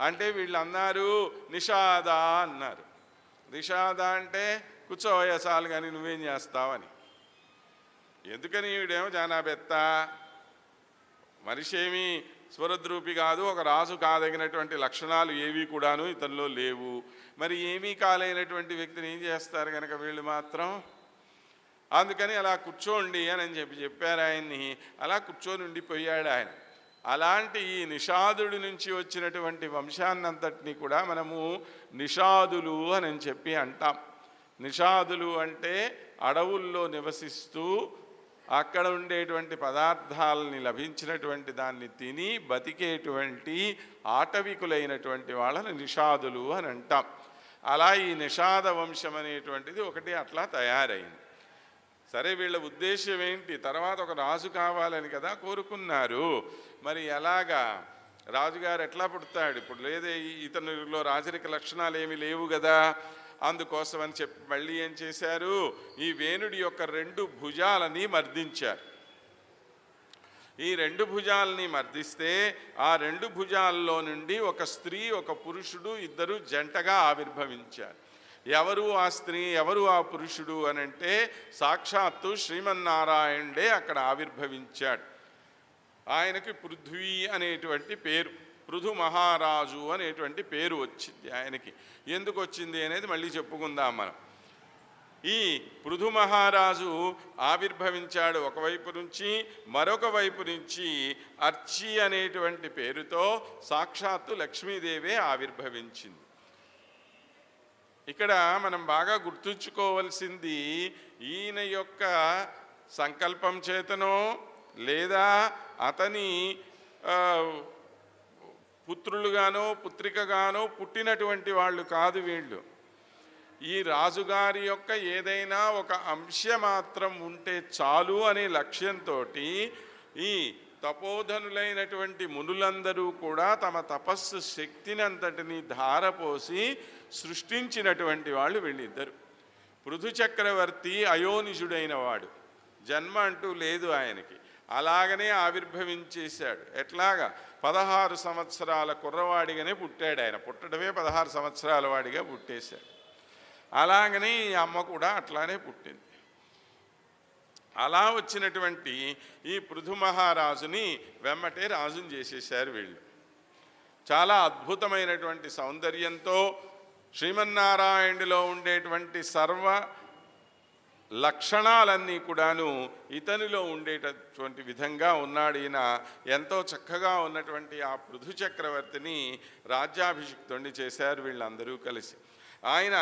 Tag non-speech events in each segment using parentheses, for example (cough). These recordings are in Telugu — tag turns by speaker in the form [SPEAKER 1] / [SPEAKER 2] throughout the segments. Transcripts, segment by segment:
[SPEAKER 1] అంటే వీళ్ళు అన్నారు నిషాద అన్నారు. నిషాద అంటే కూర్చోవయ్యా చాలు కానీ నువ్వేం చేస్తావని ఎందుకని వీడేమో జానాబెత్త? మనిషి ఏమి స్వరద్రూపి కాదు ఒక రాజు కాదగినటువంటి లక్షణాలు ఏవి కూడాను ఇతనిలో లేవు. మరి ఏమీ కాలేనటువంటి వ్యక్తిని ఏం చేస్తారు కనుక వీళ్ళు మాత్రం? అందుకని అలా కూర్చోండి అని చెప్పి చెప్పారు ఆయన్ని. అలా కూర్చొని ఉండిపోయాడు ఆయన. అలాంటి ఈ నిషాదుడి నుంచి వచ్చినటువంటి వంశాన్నంతటినీ కూడా మనము నిషాదులు అని చెప్పి అంటాం. నిషాదులు అంటే అడవుల్లో నివసిస్తూ అక్కడ ఉండేటువంటి పదార్థాలని లభించినటువంటి దాన్ని తిని బతికేటువంటి ఆటవికులైనటువంటి వాళ్ళని నిషాదులు అని అంటాం. అలా ఈ నిషాద వంశం అనేటువంటిది ఒకటి అట్లా తయారైంది. సరే వీళ్ళ ఉద్దేశం ఏంటి? తర్వాత ఒక రాజు కావాలని కదా కోరుకున్నారు. మరి ఎలాగా? రాజుగారు ఎట్లా పుడతాడు? ఇప్పుడు లేదే ఇతనిలో రాజరిక లక్షణాలు ఏమి లేవు కదా. అందుకోసం అని చెప్పి మళ్ళీ ఏం చేశారు? ఈ వేణుడి యొక్క రెండు భుజాలని మర్దించారు. ఈ రెండు భుజాలని మర్దిస్తే ఆ రెండు భుజాల్లో నుండి ఒక స్త్రీ ఒక పురుషుడు ఇద్దరు జంటగా ఆవిర్భవించారు. ఎవరు ఆ స్త్రీ ఎవరు ఆ పురుషుడు అని అంటే సాక్షాత్తు శ్రీమన్నారాయణుడే అక్కడ ఆవిర్భవించాడు. ఆయనకి పృథ్వీ అనేటువంటి పేరు పృథు మహారాజు అనేటువంటి పేరు వచ్చింది ఆయనకి. ఎందుకు వచ్చింది అనేది మళ్ళీ చెప్పుకుందాం మనం. ఈ పృథు మహారాజు ఆవిర్భవించాడు ఒకవైపు నుంచి మరొక వైపు నుంచి అర్చి అనేటువంటి పేరుతో సాక్షాత్తు లక్ష్మీదేవే ఆవిర్భవించింది. ఇక్కడ మనం బాగా గుర్తుంచుకోవలసింది ఈయన యొక్క సంకల్పం చేతనో లేదా అతని పుత్రులుగానో పుత్రికగానో పుట్టినటువంటి వాళ్ళు కాదు వీళ్ళు. ఈ రాజుగారి యొక్క ఏదైనా ఒక అంశ మాత్రం ఉంటే చాలు అనే లక్ష్యంతో ఈ తపోధనులైనటువంటి మునులందరూ కూడా తమ తపస్సు శక్తిని అంతటిని ధారపోసి సృష్టించినటువంటి వాళ్ళు వీళ్ళిద్దరు. పృథు చక్రవర్తి అయోనిజుడైన వాడు. జన్మ అంటూ లేదు ఆయనకి. అలాగనే ఆవిర్భవించేశాడు. ఎట్లాగా? పదహారు సంవత్సరాల కుర్రవాడిగానే పుట్టాడు ఆయన. పుట్టడమే పదహారు సంవత్సరాల వాడిగా పుట్టేశాడు. అలాగనే ఈ అమ్మ కూడా అట్లానే పుట్టింది. అలా వచ్చినటువంటి ఈ పృథు మహారాజుని వెమ్మటే రాజుని చేసేసారు వీళ్ళు. చాలా అద్భుతమైనటువంటి సౌందర్యంతో శ్రీమన్నారాయణుడిలో ఉండేటువంటి సర్వ లక్షణాలన్నీ కూడాను ఇతనిలో ఉండేటటువంటి విధంగా ఉన్నాడు ఈయన. ఎంతో చక్కగా ఉన్నటువంటి ఆ పృథు చక్రవర్తిని రాజ్యాభిషిక్తుణ్ణి చేశారు వీళ్ళందరూ కలిసి. ఆయన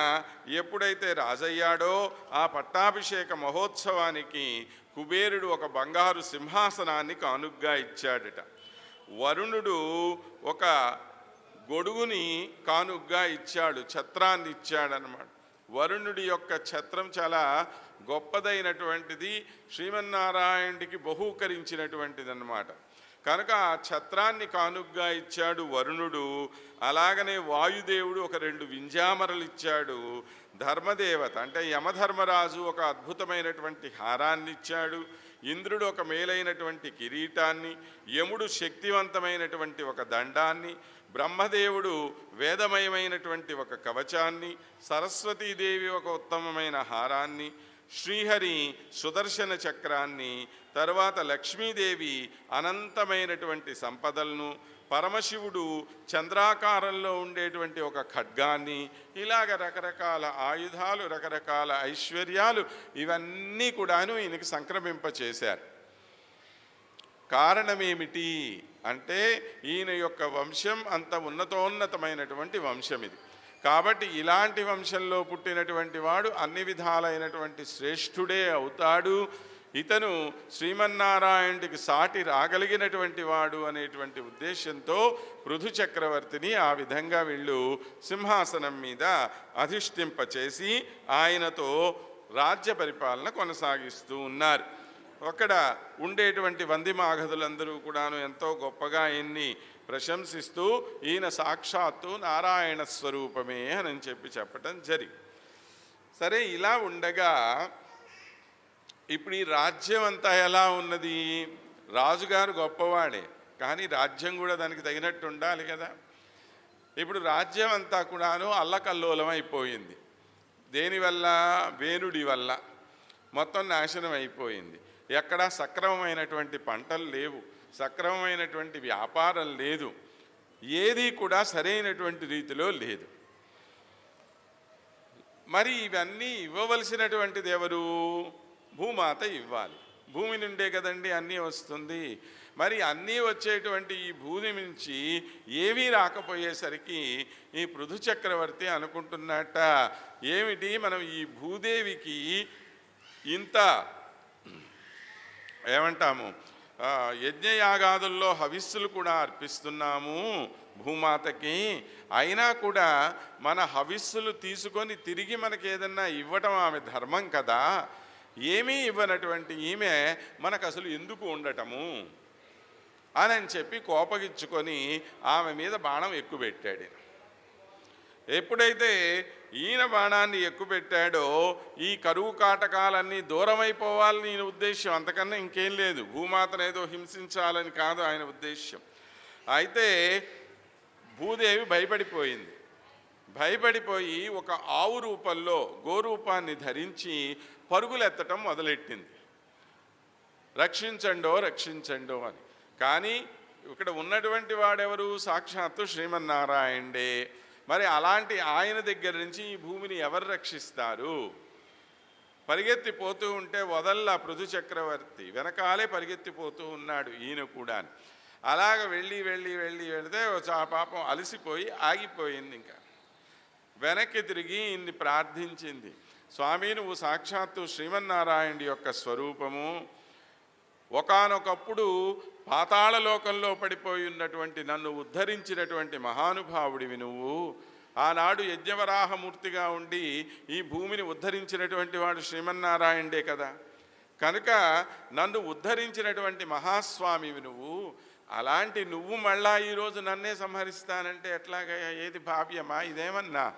[SPEAKER 1] ఎప్పుడైతే రాజయ్యాడో ఆ పట్టాభిషేక మహోత్సవానికి కుబేరుడు ఒక బంగారు సింహాసనాన్ని కానుగ్గా ఇచ్చాడట. వరుణుడు ఒక గొడుగుని కానుగ్గా ఇచ్చాడు ఛత్రాన్ని ఇచ్చాడనమాట వరుణుడి యొక్క ఛత్రం చాలా గొప్పదైనటువంటిది శ్రీమన్నారాయణుడికి బహూకరించినటువంటిది అన్నమాట కనుక ఆ ఛత్రాన్ని కానుగ్గా ఇచ్చాడు వరుణుడు అలాగనే వాయుదేవుడు ఒక రెండు వింజామరలు ఇచ్చాడు ధర్మదేవత అంటే యమధర్మరాజు ఒక అద్భుతమైనటువంటి హారాన్ని ఇచ్చాడు ఇంద్రుడు ఒక మేలైనటువంటి కిరీటాన్ని యముడు శక్తివంతమైనటువంటి ఒక దండాన్ని బ్రహ్మదేవుడు వేదమయమైనటువంటి ఒక కవచాన్ని సరస్వతీదేవి ఒక ఉత్తమమైన హారాన్ని శ్రీహరి సుదర్శన చక్రాన్ని తర్వాత లక్ష్మీదేవి అనంతమైనటువంటి సంపదలను పరమశివుడు చంద్రాకారంలో ఉండేటువంటి ఒక ఖడ్గాన్ని ఇలాగ రకరకాల ఆయుధాలు రకరకాల ఐశ్వర్యాలు ఇవన్నీ కూడాను ఈయనకి సంక్రమింపచేశారు. కారణమేమిటి అంటే ఈయన యొక్క వంశం అంత ఉన్నతోన్నతమైనటువంటి వంశం ఇది. కాబట్టి ఇలాంటి వంశంలో పుట్టినటువంటి వాడు అన్ని విధాలైనటువంటి శ్రేష్ఠుడే అవుతాడు. ఇతను శ్రీమన్నారాయణుడికి సాటి రాగలిగినటువంటి వాడు అనేటువంటి ఉద్దేశంతో పృథు చక్రవర్తిని ఆ విధంగా వీళ్ళు సింహాసనం మీద అధిష్ఠింపచేసి ఆయనతో రాజ్య పరిపాలన కొనసాగిస్తూ ఉన్నారు. అక్కడ ఉండేటువంటి వంది వందిమాగధులందరూ కూడాను ఎంతో గొప్పగా ఆయన్ని ప్రశంసిస్తూ ఈయన సాక్షాత్తు నారాయణ స్వరూపమే అని చెప్పి చెప్పటం జరిగింది. సరే ఇలా ఉండగా ఇప్పుడు ఈ రాజ్యం అంతా ఎలా ఉన్నది? రాజుగారు గొప్పవాడే కానీ రాజ్యం కూడా దానికి తగినట్టు ఉండాలి కదా. ఇప్పుడు రాజ్యం అంతా కూడాను అల్లకల్లోలం అయిపోయింది దేనివల్ల వేనుడి వల్ల. మొత్తం నాశనం అయిపోయింది ఎక్కడా సక్రమమైనటువంటి పంటలు లేవు. సక్రమమైనటువంటి వ్యాపారం లేదు. ఏది కూడా సరైనటువంటి రీతిలో లేదు. మరి ఇవన్నీ ఇవ్వవలసినటువంటిది ఎవరు? భూమాత ఇవ్వాలి. భూమి నుండే కదండి అన్నీ వస్తుంది. మరి అన్నీ వచ్చేటువంటి ఈ భూమి నుంచి ఏమీ రాకపోయేసరికి ఈ పృథు చక్రవర్తి అనుకుంటున్నట్ట ఏమిటి మనం ఈ భూదేవికి ఇంత ఏమంటాము? యజ్ఞయాగాదుల్లో హవిస్సులు కూడా అర్పిస్తున్నాము భూమాతకి. అయినా కూడా మన హవిస్సులు తీసుకొని తిరిగి మనకి ఏదన్నా ఇవ్వటం ఆమె ధర్మం కదా. ఏమీ ఇవ్వనటువంటి ఈమె మనకు అసలు ఎందుకు ఉండటము? అని అని చెప్పి కోపగించుకొని ఆమె మీద బాణం ఎక్కుపెట్టాడు పెట్టాడు ఎప్పుడైతే ఈయన బాణాన్ని ఎక్కుపెట్టాడో ఈ కరువు కాటకాలన్నీ దూరమైపోవాలని ఈయన ఉద్దేశం అంతకన్నా ఇంకేం లేదు. భూమాతను ఏదో హింసించాలని కాదు ఆయన ఉద్దేశ్యం. అయితే భూదేవి భయపడిపోయింది. భయపడిపోయి ఒక ఆవు రూపంలో గోరూపాన్ని ధరించి పరుగులెత్తటం మొదలెట్టింది. రక్షించండో రక్షించండో అని. కానీ ఇక్కడ ఉన్నటువంటి వాడెవరు? సాక్షాత్తు శ్రీమన్నారాయణే మరి అలాంటి ఆయన దగ్గర నుంచి ఈ భూమిని ఎవరు రక్షిస్తారు? పరిగెత్తిపోతూ ఉంటే వదల్లా పృథు చక్రవర్తి. వెనకాలే పరిగెత్తిపోతూ ఉన్నాడు ఈయన కూడా అలాగ వెళ్ళి వెళ్ళి వెళ్ళి వెళితే చా- పాపం అలసిపోయి ఆగిపోయింది ఇంకా. వెనక్కి తిరిగి ఇన్ని ప్రార్థించింది. స్వామి నువ్వు సాక్షాత్తు శ్రీమన్నారాయణుడి యొక్క స్వరూపము. ఒకానొకప్పుడు పాతాళలోకంలో పడిపోయి ఉన్నటువంటి నన్ను ఉద్ధరించినటువంటి మహానుభావుడివి నువ్వు. ఆనాడు యజ్ఞవరాహమూర్తిగా ఉండి ఈ భూమిని ఉద్ధరించినటువంటి వాడు శ్రీమన్నారాయణుడే కదా. కనుక నన్ను ఉద్ధరించినటువంటి మహాస్వామివి నువ్వు. అలాంటి నువ్వు మళ్ళా ఈరోజు నన్నే సంహరిస్తానంటే ఎట్లాగయ్యా? ఏది భావ్యమా? ఇదేమన్నా?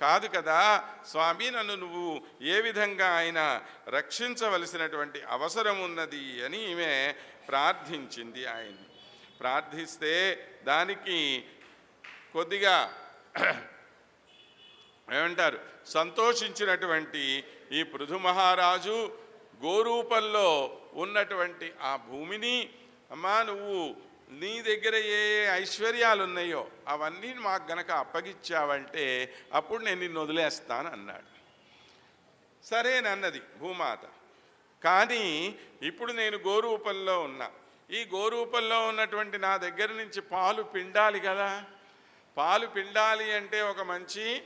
[SPEAKER 1] కాదు కదా? స్వామి నన్ను నువ్వు ఏ విధంగా ఆయన రక్షించవలసినటువంటి అవసరం ఉన్నది అని ఈమె ప్రార్థించింది ఆయన్ని. ప్రార్థిస్తే దానికి కొద్దిగా (clears throat) ఏమంటారు? సంతోషించినటువంటి ఈ పృథు మహారాజు గోరూపంలో ఉన్నటువంటి ఆ భూమిని అమ్మా నువ్వు నీ దగ్గర ఏ ఏ ఐశ్వర్యాలు ఉన్నాయో అవన్నీ మాకు గనక అప్పగిచ్చావంటే అప్పుడు నేను నిన్ను వదిలేస్తాను అన్నాడు. సరేనన్నది భూమాత. కానీ ఇప్పుడు నేను గోరూపంలో ఉన్నా. ఈ గోరూపంలో ఉన్నటువంటి నా దగ్గర నుంచి పాలు పిండాలి కదా. పాలు పిండాలి అంటే ఒక మంచి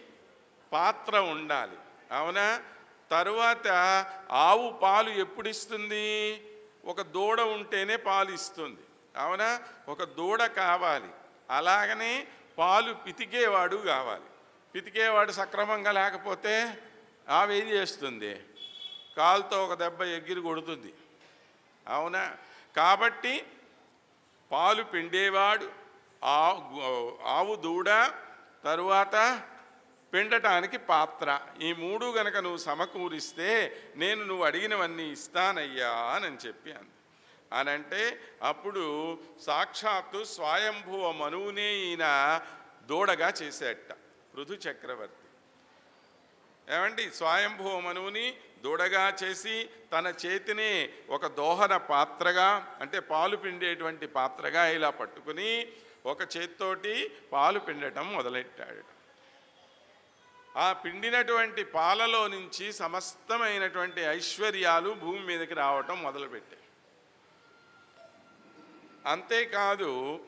[SPEAKER 1] పాత్ర ఉండాలి. అవునా? తరువాత ఆవు పాలు ఎప్పుడు ఇస్తుంది? ఒక దూడ ఉంటేనే పాలు ఇస్తుంది. అవునా? ఒక దూడ కావాలి. అలాగనే పాలు పితికేవాడు కావాలి. పితికేవాడు సక్రమంగా లేకపోతే ఆవేం చేస్తుంది? కాలుతో ఒక దెబ్బ ఎగిరి కొడుతుంది. అవునా? కాబట్టి పాలు పిండేవాడు ఆవు ఆవు దూడ తరువాత పిండటానికి పాత్ర. ఈ మూడు గనక నువ్వు సమకూరిస్తే నేను నువ్వు అడిగినవన్నీ ఇస్తానయ్యా అని చెప్పి అంది. అని అంటే అప్పుడు సాక్షాత్తు స్వయంభువ మనువునే ఈయన దూడగా చేసేట పృథు చక్రవర్తి. ఏమండి? స్వయంభువ మనువుని దూడగా చేసి తన చేతిని ఒక దోహన పాత్రగా అంటే పాలు పిండేటువంటి పాత్రగా ఇలా పట్టుకుని ఒక చేత్తోటి పాలు పిండటం మొదలెట్టాడు ఆ పిండినటువంటి పాలలో నుంచి సమస్తమైనటువంటి ఐశ్వర్యాలు భూమి మీదకి రావటం మొదలుపెట్టాయి. అంతేకాదు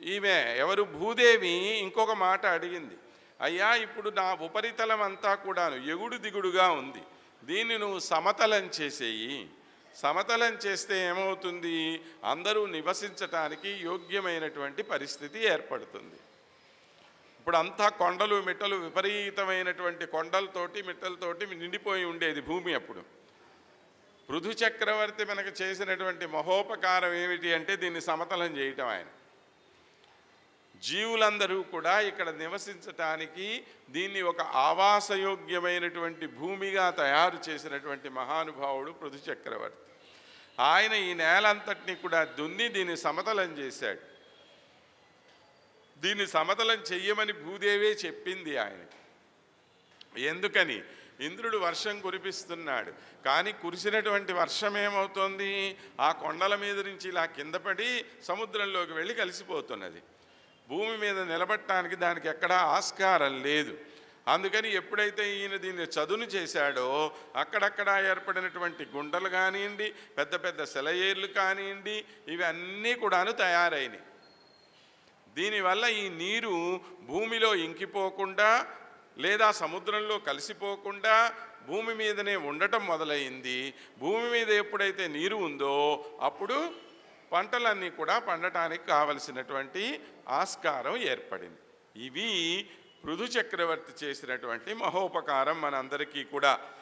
[SPEAKER 1] ఈమె ఎవరు భూదేవి ఇంకొక మాట అడిగింది అయ్యా ఇప్పుడు నా ఉపరితలం అంతా కూడాను ఎగుడు దిగుడుగా ఉంది. దీన్ని నువ్వు సమతలం చేసేయి. సమతలం చేస్తే ఏమవుతుంది? అందరూ నివసించటానికి యోగ్యమైనటువంటి పరిస్థితి ఏర్పడుతుంది. ఇప్పుడు అంతా కొండలు మిట్టలు విపరీతమైనటువంటి కొండలతోటి మిట్టలతోటి నిండిపోయి ఉండేది భూమి అప్పుడు. పృథు చక్రవర్తి మనకు చేసినటువంటి మహోపకారం ఏమిటి అంటే దీన్ని సమతలం చేయటం ఆయన. జీవులందరూ కూడా ఇక్కడ నివసించటానికి దీన్ని ఒక ఆవాసయోగ్యమైనటువంటి భూమిగా తయారు చేసినటువంటి మహానుభావుడు పృథు చక్రవర్తి. ఆయన ఈ నేలంతటిని కూడా దున్ని దీన్ని సమతలం చేశాడు. దీన్ని సమతలం చెయ్యమని భూదేవే చెప్పింది ఆయనకి. ఎందుకని? ఇంద్రుడు వర్షం కురిపిస్తున్నాడు. కానీ కురిసినటువంటి వర్షం ఏమవుతోంది? ఆ కొండల మీద నుంచి ఇలా కింద పడి సముద్రంలోకి వెళ్ళి కలిసిపోతున్నది. భూమి మీద నిలబట్టడానికి దానికి ఎక్కడా ఆస్కారం లేదు. అందుకని ఎప్పుడైతే ఈయన దీన్ని చదును చేశాడో అక్కడక్కడ ఏర్పడినటువంటి గుండలు కానివ్వండి పెద్ద పెద్ద సెలయేర్లు కానివ్వండి ఇవి అన్నీ కూడాను తయారైనవి దీనివల్ల ఈ నీరు భూమిలో ఇంకిపోకుండా లేదా సముద్రంలో కలిసిపోకుండా భూమి మీదనే ఉండటం మొదలైంది. భూమి మీద ఎప్పుడైతే నీరు ఉందో అప్పుడు పంటలన్నీ కూడా పండటానికి కావలసినటువంటి ఆస్కారం ఏర్పడింది. ఇవి పృథు చక్రవర్తి చేసినటువంటి మహోపకారం మనందరికీ కూడా